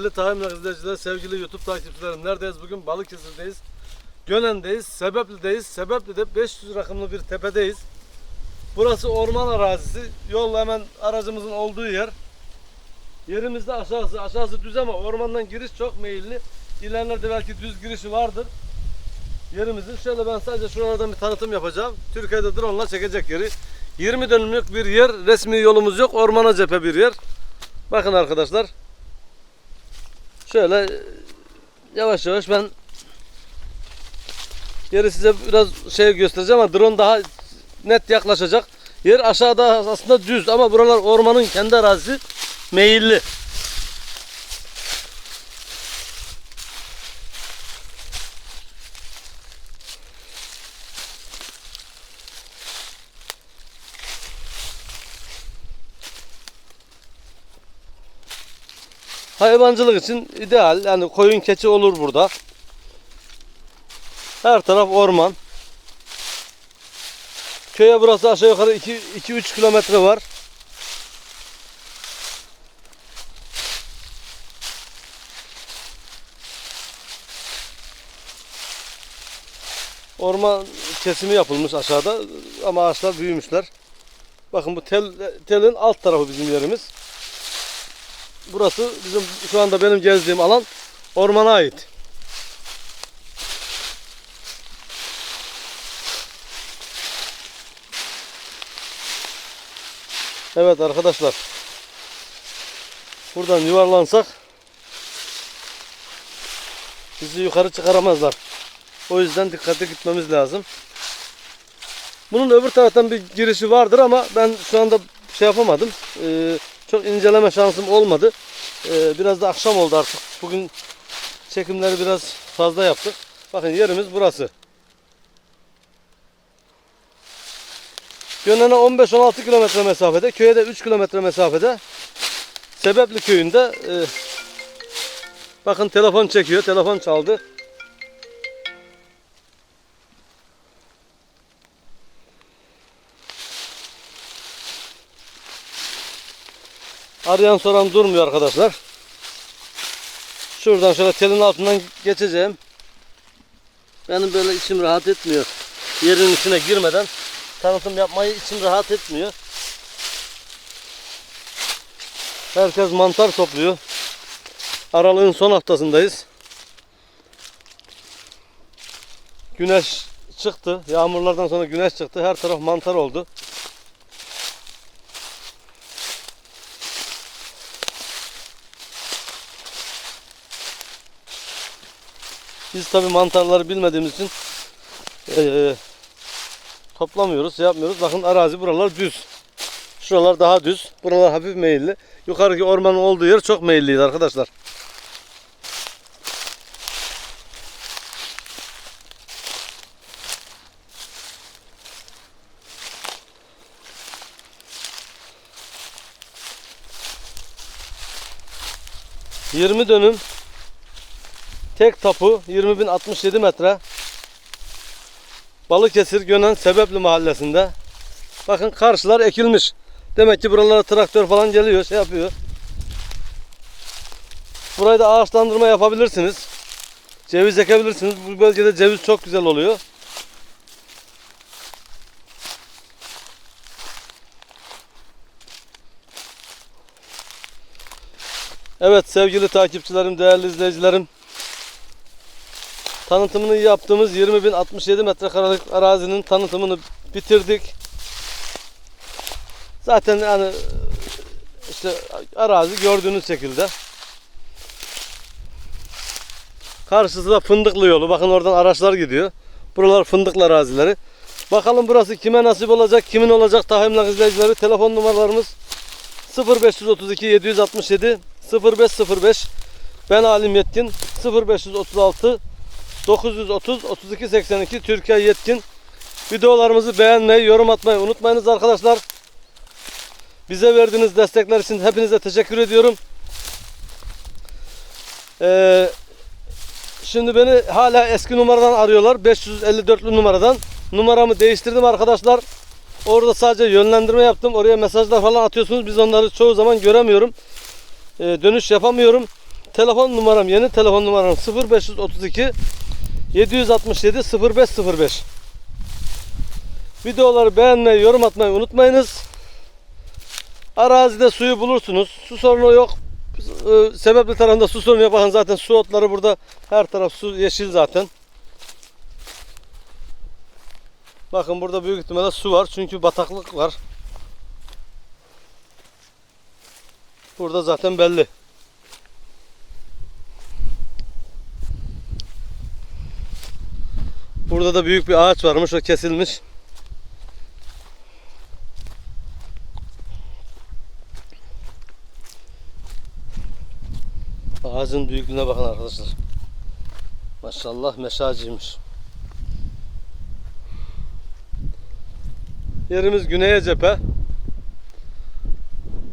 Değerli tahammül izleyiciler, sevgili YouTube takipçilerim. Neredeyiz bugün? Balıkesir'deyiz. Gönen'deyiz, Sebepli'deyiz. Sebepli'de 500 rakımlı bir tepedeyiz. Burası orman arazisi. Yol hemen aracımızın olduğu yer. Yerimizde aşağısı, aşağısı düz ama ormandan giriş çok meyilli. İlerlerde belki düz girişi vardır. Yerimizin şöyle ben sadece şuralardan bir tanıtım yapacağım. Türkiye'de drone çekecek yeri. 20 dönümlük bir yer. Resmi yolumuz yok. Ormana cephe bir yer. Bakın arkadaşlar. Şöyle yavaş yavaş ben yeri size biraz şey göstereceğim ama drone daha net yaklaşacak. Yer aşağıda aslında düz ama buralar ormanın kendi arazisi meyilli. Hayvancılık için ideal. Yani koyun keçi olur burada. Her taraf orman. Köye burası aşağı yukarı 2-3 kilometre var. Orman kesimi yapılmış aşağıda ama ağaçlar büyümüşler. Bakın bu tel, telin alt tarafı bizim yerimiz. Burası bizim şu anda benim gezdiğim alan ormana ait. Evet arkadaşlar. Buradan yuvarlansak bizi yukarı çıkaramazlar. O yüzden dikkatli gitmemiz lazım. Bunun öbür taraftan bir girişi vardır ama ben şu anda şey yapamadım. Ee, çok inceleme şansım olmadı. Ee, biraz da akşam oldu artık. Bugün çekimleri biraz fazla yaptık. Bakın yerimiz burası. Gönen'e 15-16 kilometre mesafede, köye de 3 kilometre mesafede. Sebepli köyünde e, bakın telefon çekiyor, telefon çaldı. Arayan soran durmuyor arkadaşlar. Şuradan şöyle telin altından geçeceğim. Benim böyle içim rahat etmiyor. Yerin içine girmeden tanıtım yapmayı içim rahat etmiyor. Herkes mantar topluyor. Aralığın son haftasındayız. Güneş çıktı. Yağmurlardan sonra güneş çıktı. Her taraf mantar oldu. Biz tabi mantarları bilmediğimiz için eee, toplamıyoruz, şey yapmıyoruz. Bakın arazi buralar düz. Şuralar daha düz. Buralar hafif meyilli. Yukarıki ormanın olduğu yer çok meyilliydi arkadaşlar. Yirmi dönüm tek tapu 20.067 metre Balıkesir Gönen Sebepli mahallesinde Bakın karşılar ekilmiş. Demek ki buralara traktör falan geliyor, şey yapıyor. Burayı da ağaçlandırma yapabilirsiniz. Ceviz ekebilirsiniz. Bu bölgede ceviz çok güzel oluyor. Evet sevgili takipçilerim, değerli izleyicilerim. Tanıtımını yaptığımız 20.067 metrekarelik arazinin tanıtımını bitirdik. Zaten yani işte arazi gördüğünüz şekilde. Karşısı da fındıklı yolu. Bakın oradan araçlar gidiyor. Buralar fındıklı arazileri. Bakalım burası kime nasip olacak, kimin olacak tahminler izleyicileri. Telefon numaralarımız 0532 767 0505 Ben Alim Yetkin 0536 930 32 82 Türkiye Yetkin. Videolarımızı beğenmeyi, yorum atmayı unutmayınız arkadaşlar. Bize verdiğiniz destekler için hepinize teşekkür ediyorum. Ee, şimdi beni hala eski numaradan arıyorlar. 554'lü numaradan. Numaramı değiştirdim arkadaşlar. Orada sadece yönlendirme yaptım. Oraya mesajlar falan atıyorsunuz. Biz onları çoğu zaman göremiyorum. Ee, dönüş yapamıyorum. telefon numaram yeni telefon numaram 0532 767 0505. Videoları beğenmeyi, yorum atmayı unutmayınız. Arazide suyu bulursunuz. Su sorunu yok. Ee, Sebepli tarafında su sorunu yok. Bakın zaten su otları burada her taraf su yeşil zaten. Bakın burada büyük ihtimalle su var. Çünkü bataklık var. Burada zaten belli. Burada da büyük bir ağaç varmış. O kesilmiş. Ağacın büyüklüğüne bakın arkadaşlar. Maşallah meşacıymış. Yerimiz güneye cephe.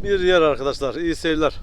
Bir yer arkadaşlar. İyi seyirler.